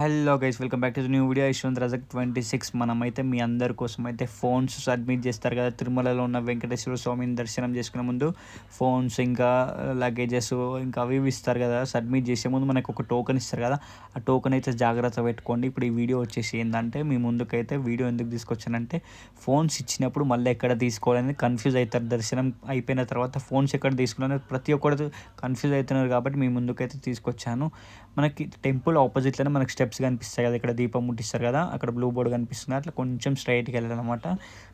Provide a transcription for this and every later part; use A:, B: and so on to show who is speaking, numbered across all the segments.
A: Hello guys welcome back to new video Yashwanth Rajak twenty six మనమైతే మీ అందరి కోసం అయితే ఫోన్స్ సబ్మిట్ చేస్తారు కదా. తిరుమలలో ఉన్న వెంకటేశ్వర స్వామిని దర్శనం చేసుకునే ముందు ఫోన్స్ ఇంకా లగేజెస్ ఇంకా అవి ఇవి ఇస్తారు కదా. సబ్మిట్ చేసే ముందు మనకు ఒక టోకెన్ ఇస్తారు కదా. ఆ టోకెన్ అయితే జాగ్రత్త పెట్టుకోండి. ఇప్పుడు ఈ వీడియో వచ్చేసి ఏంటంటే మీ ముందుకైతే వీడియో ఎందుకు తీసుకొచ్చానంటే ఫోన్స్ ఇచ్చినప్పుడు మళ్ళీ ఎక్కడ తీసుకోవాలని కన్ఫ్యూజ్ అవుతారు. దర్శనం అయిపోయిన తర్వాత ఫోన్స్ ఎక్కడ తీసుకోవాలని ప్రతి ఒక్కరు కన్ఫ్యూజ్ అవుతున్నారు కాబట్టి మీ ముందుకైతే తీసుకొచ్చాను. మనకి టెంపుల్ ఆపోజిట్లోనే మనకి స్టెప్ స్టెప్స్ కనిపిస్తాయి కదా ఇక్కడ దీపం ముట్టిస్తారు కదా అక్కడ బ్లూ బోర్డ్ కనిపిస్తుంది అట్లా కొంచెం స్ట్రైట్కి వెళ్ళాలన్నమాట.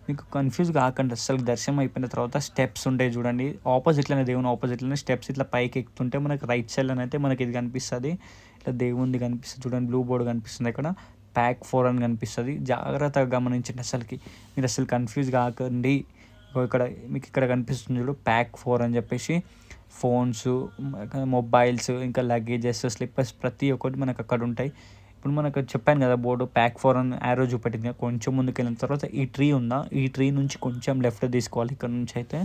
A: మీకు కన్ఫ్యూజ్ కాకండి అసలు దర్శనం అయిపోయిన తర్వాత స్టెప్స్ ఉంటాయి చూడండి. ఆపోజిట్లోనే దేవుని ఆపోజిట్లోనే స్టెప్స్ ఇట్లా పైకి ఎక్కుతుంటే మనకి రైట్ సైడ్లో అయితే మనకి ఇది కనిపిస్తుంది. ఇట్లా దేవుంది కనిపిస్తుంది చూడండి బ్లూ బోర్డ్ కనిపిస్తుంది ఇక్కడ. ప్యాక్ ఫోర్ అని కనిపిస్తుంది. జాగ్రత్తగా గమనించండి అసలుకి మీరు అసలు కన్ఫ్యూజ్ కాకండి. ఇక్కడ మీకు ఇక్కడ కనిపిస్తుంది చూడు ప్యాక్ ఫోర్ అని చెప్పేసి. ఫోన్స్ మొబైల్స్ ఇంకా లగేజెస్ స్లిప్పర్స్ ప్రతి ఒక్కటి మనకు అక్కడ ఉంటాయి. ఇప్పుడు మనకు చెప్పాను కదా బోర్డు ప్యాక్ ఫోర్ అని యారో చూపెట్టింది. కొంచెం ముందుకు వెళ్ళిన తర్వాత ఈ ట్రీ ఉందా? ఈ ట్రీ నుంచి కొంచెం లెఫ్ట్ తీసుకోవాలి. ఇక్కడ నుంచి అయితే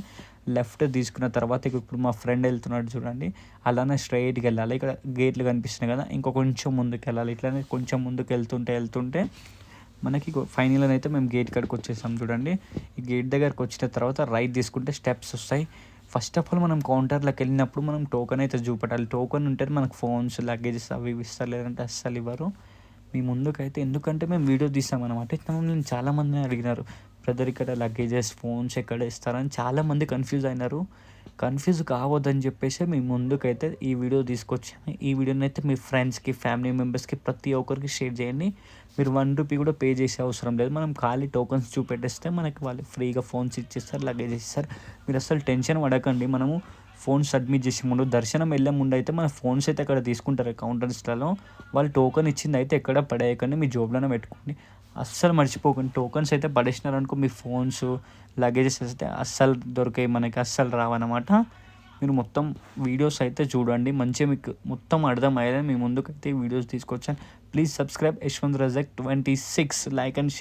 A: లెఫ్ట్ తీసుకున్న తర్వాత ఇప్పుడు మా ఫ్రెండ్ వెళ్తున్నాడు చూడండి. అలానే స్ట్రైట్కి వెళ్ళాలి. ఇక్కడ గేట్లు కనిపిస్తున్నాయి కదా ఇంకో కొంచెం ముందుకు వెళ్ళాలి ఇట్లానే కొంచెం ముందుకు వెళ్తుంటే వెళ్తుంటే మనకి ఫైనల్ అయితే మేము గేట్ కాడికి వచ్చేసాం చూడండి. ఈ గేట్ దగ్గరకు వచ్చిన తర్వాత రైట్ తీసుకుంటే స్టెప్స్ వస్తాయి. ఫస్ట్ ఆఫ్ ఆల్ మనం కౌంటర్లోకి వెళ్ళినప్పుడు మనం టోకెన్ అయితే చూపెట్టాలి. టోకెన్ ఉంటే మనకు ఫోన్స్ లగేజెస్ అవి ఇవి ఇస్తారు. లేదంటే అస్సలు ఇవ్వరు. మీ ముందుకైతే ఎందుకంటే మేము వీడియో తీస్తామనమాట నేను చాలామంది అడిగినారు బ్రదర్ ఇక్కడ లగేజెస్ ఫోన్స్ ఎక్కడ ఇస్తారని చాలామంది కన్ఫ్యూజ్ అయినారు. కన్ఫ్యూజ్ కావద్దని చెప్పేసి మీ ముందుకైతే ఈ వీడియో తీసుకొచ్చాను. ఈ వీడియోని అయితే మీ ఫ్రెండ్స్కి ఫ్యామిలీ మెంబర్స్కి ప్రతి ఒక్కరికి షేర్ చేయండి. మీరు వన్ రూపీ కూడా పే చేసే అవసరం లేదు. మనం ఖాళీ టోకన్స్ చూపెట్టేస్తే మనకి వాళ్ళు ఫ్రీగా ఫోన్స్ ఇచ్చేస్తారు లగేజ్ ఇస్తారు. మీరు అసలు టెన్షన్ పడకండి. మనము ఫోన్ సబ్మిట్ చేసే ముందు దర్శనం వెళ్ళే ముందు అయితే మన ఫోన్స్ అయితే అక్కడ తీసుకుంటారు? కౌంటర్స్లలో వాళ్ళు టోకెన్ ఇచ్చింది అయితే ఎక్కడ పడేయకండి మీ జోబులోనే పెట్టుకోండి. అస్సలు మర్చిపోకండి. టోకన్స్ అయితే పడేసినారనుకో మీ ఫోన్స్ లగేజెస్ అయితే అస్సలు దొరికాయి మనకి అస్సలు రావన్నమాట. మీరు మొత్తం వీడియోస్ అయితే చూడండి. మంచిగా మీకు మొత్తం అర్థమయ్యేది మీ ముందుకైతే వీడియోస్ తీసుకొచ్చాను. Please subscribe Yashwanth Rajak twenty six like and share